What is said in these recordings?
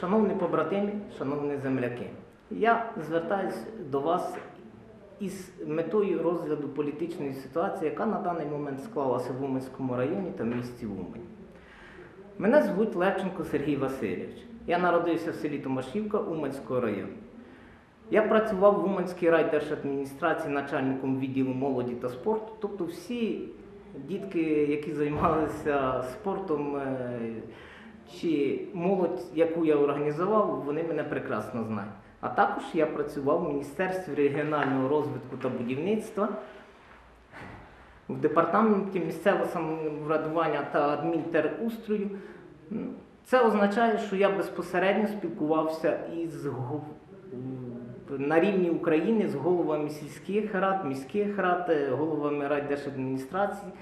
Шановні побратими, шановні земляки, я звертаюся до вас із метою розгляду політичної ситуації, яка на даний момент склалася в Уманському районі та місті Умань. Мене звуть Левченко Сергій Васильович. Я народився в селі Томашівка Уманського району. Я працював в Уманській райдержадміністрації начальником відділу молоді та спорту, тобто всі дітки, які займалися спортом, е, чи молодь, яку я організував, вони мене прекрасно знають. А також я працював в Міністерстві регіонального розвитку та будівництва, в департаменті місцевого самоврядування та адмінтерустрою. Ну, Це означає, що я безпосередньо спілкувався із на рівні України з головами сільських рад, міських рад, е, головами райдержадміністрації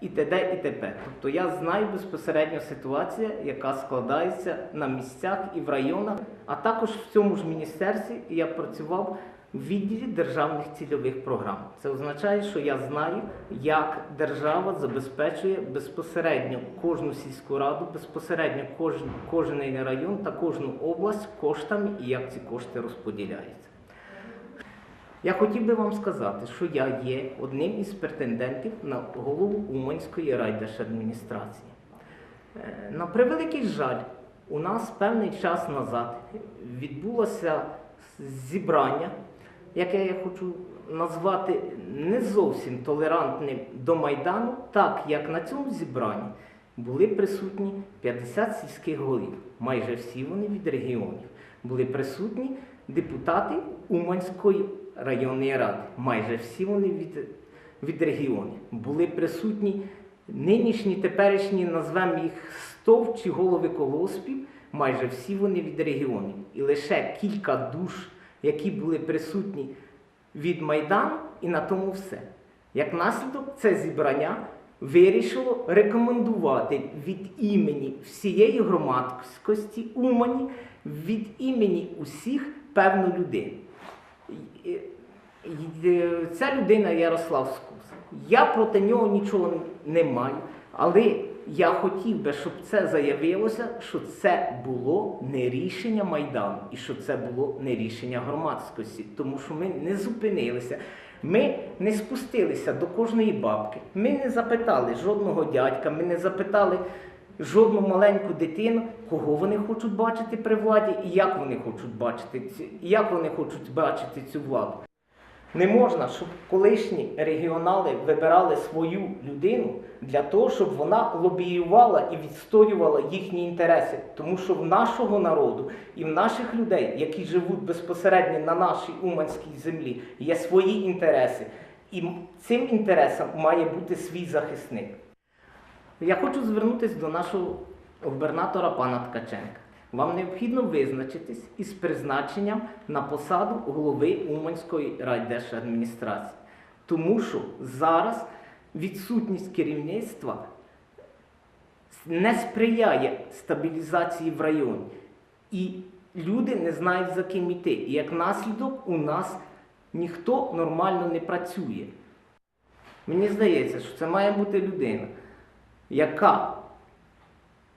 і т.д. і т.п. Тобто я знаю безпосередньо ситуацію, яка складається на місцях і в районах, а також в цьому ж міністерстві я працював в відділі державних цільових програм. Це означає, що я знаю, як держава забезпечує безпосередньо кожну сільську раду, безпосередньо кожен, кожен район та кожну область коштами і як ці кошти розподіляються. Я хотів би вам сказати, що я є одним із претендентів на голову Уманської райдержадміністрації. Е, На превеликий жаль, у нас певний час назад відбулося зібрання, яке я хочу назвати не зовсім толерантним до Майдану, так як на цьому зібранні були присутні 50 сільських голів, майже всі вони від регіонів. Були присутні депутати Уманської районної ради, майже всі вони від, від регіонів. Були присутні нинішні, теперішні, назвемо їх стов чи голови колоспів, майже всі вони від регіонів. І лише кілька душ, які були присутні від Майдану, і на тому все. Як наслідок, це зібрання вирішило рекомендувати від імені всієї громадськості Умані, від імені усіх певну людину. І- Ця людина Ярослав Скус. Я проти нього нічого не маю, але я хотів би, щоб це заявилося, що це було не рішення Майдану і що це було не рішення громадськості, тому що ми не зупинилися. Ми не спустилися до кожної бабки. Ми не запитали жодного дядька, ми не запитали жодну маленьку дитину, кого вони хочуть бачити при владі і як вони хочуть бачити цю, як вони хочуть бачити цю владу. Не можна, щоб колишні регіонали вибирали свою людину для того, щоб вона лобіювала і відстоювала їхні інтереси. Тому що в нашого народу і в наших людей, які живуть безпосередньо на нашій уманській землі, є свої інтереси. І цим інтересам має бути свій захисник. Я хочу звернутися до нашого губернатора пана Ткаченка. Вам необхідно визначитись із призначенням на посаду голови Уманської райдержадміністрації. Тому що зараз відсутність керівництва не сприяє стабілізації в районі. І люди не знають, за ким іти. І як наслідок у нас ніхто нормально не працює. Мені здається, що це має бути людина, яка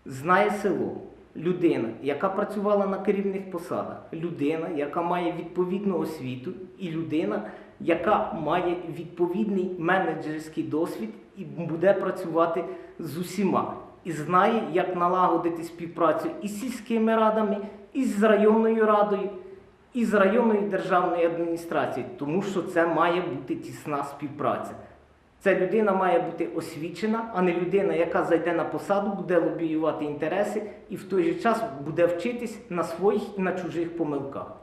знає село, людина, яка працювала на керівних посадах, людина, яка має відповідну освіту, і людина, яка має відповідний менеджерський досвід і буде працювати з усіма. І знає, як налагодити співпрацю із сільськими радами, і з районною радою, і з районною державною адміністрацією, тому що це має бути тісна співпраця. Ця людина має бути освічена, а не людина, яка зайде на посаду, буде лобіювати інтереси і в той же час буде вчитись на своїх і на чужих помилках.